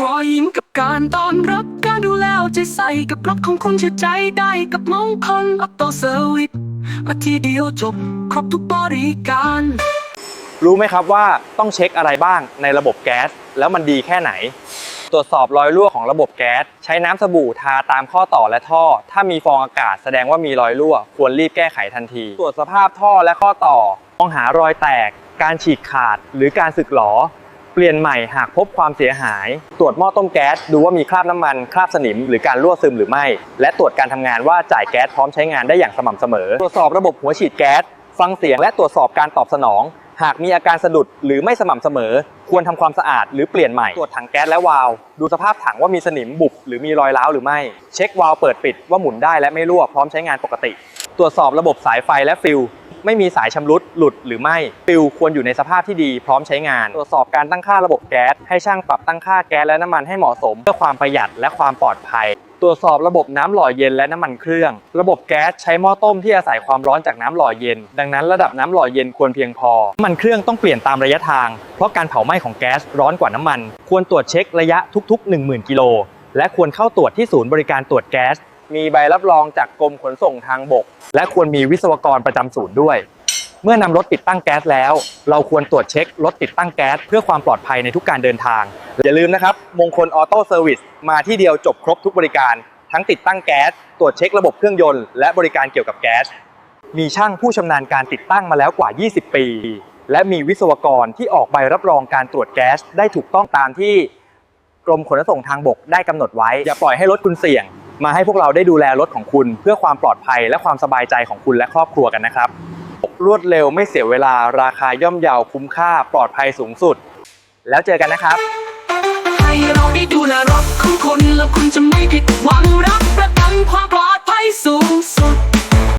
รอยยิ้มกับการต้อนรับการดูแลเอาใจใส่กับรถของคุณเชื่อใจได้กับมงคลออโตเซอร์วิสมาทีเดียวจบครบทุกบริการ รู้ไหมครับว่าต้องเช็คอะไรบ้างในระบบแก๊ส แล้วมันดีแค่ไหน ตรวจสอบรอยรั่วของระบบแก๊ส ใช้น้ำสบู่ทาตามข้อต่อและท่อ ถ้ามีฟองอากาศแสดงว่ามีรอยรั่ว ควรรีบแก้ไขทันที ตรวจสภาพท่อและข้อต่อมองหารอยแตก การฉีกขาด หรือการสึกหรอ เปลี่ยนใหม่หากพบความเสียหาย ตรวจหม้อต้มแก๊ส ดูว่ามีคราบน้ำมันคราบสนิม หรือการรั่วซึมหรือไม่ และตรวจการทำงานว่าจ่ายแก๊สพร้อมใช้งานได้อย่างสม่ำเสมอ ตรวจสอบระบบหัวฉีดแก๊ส ฟังเสียงและตรวจสอบการตอบสนอง หากมีอาการสะดุดหรือไม่สม่ำเสมอ ควรทำความสะอาดหรือเปลี่ยนใหม่ ตรวจถังแก๊สและวาล์วดูสภาพถังว่ามีสนิมบุบหรือมีรอยร้าวหรือไม่ เช็ควาล์วเปิดปิดว่าหมุนได้และไม่รั่วพร้อมใช้งานปกติ ตรวจสอบระบบสายไฟและฟิล ไม่มีสายชำรุดหลุดหรือไม่ฟิลควรอยู่ในสภาพที่ดีพร้อมใช้งาน ตรวจสอบการตั้งค่าระบบแก๊สให้ช่างปรับตั้งค่าแก๊สและน้ำมันให้เหมาะสม เพื่อความประหยัดและความปลอดภัย ตรวจสอบระบบน้ำหล่อเย็นและน้ำมันเครื่อง ระบบแก๊สใช้หม้อต้มที่อาศัยความร้อนจากน้ำหล่อเย็น ดังนั้นระดับน้ำหล่อเย็นควรเพียงพอ น้ำมันเครื่องต้องเปลี่ยนตามระยะทาง เพราะการเผาไหม้ของแก๊สร้อนกว่าน้ำมัน ควรตรวจเช็คระยะทุก ๆ 10,000 กิโลและควรเข้าตรวจที่ศูนย์บริการตรวจแก๊ส มีใบรับรองจากกรมขนส่งทางบก และควรมีวิศวกรประจำศูนย์ด้วย เมื่อนำรถติดตั้งแก๊สแล้ว เราควรตรวจเช็ครถติดตั้งแก๊สเพื่อความปลอดภัยในทุกการเดินทาง อย่าลืมนะครับ มงคลออโต้เซอร์วิสมาที่เดียวจบครบทุกบริการ ทั้งติดตั้งแก๊ส ตรวจเช็คระบบเครื่องยนต์และบริการเกี่ยวกับแก๊ส มีช่างผู้ชำนาญการติดตั้งมาแล้วกว่า 20 ปี และมีวิศวกรที่ออกใบรับรองการตรวจแก๊ส ได้ถูกต้องตามที่กรมขนส่งทางบกได้กำหนดไว้ อย่าปล่อยให้รถคุณเสี่ยง มาให้พวกเราได้ดูแลรถของคุณ เพื่อความปลอดภัยและความสบายใจของคุณและครอบครัวกันนะครับ รวดเร็วไม่เสียเวลาราคาย่อมเยาคุ้มค่าปลอดภัยสูงสุด แล้วเจอกันนะครับ ให้เราได้ดูแลรถของคุณแล้วคุณจะไม่ผิดหวังนะ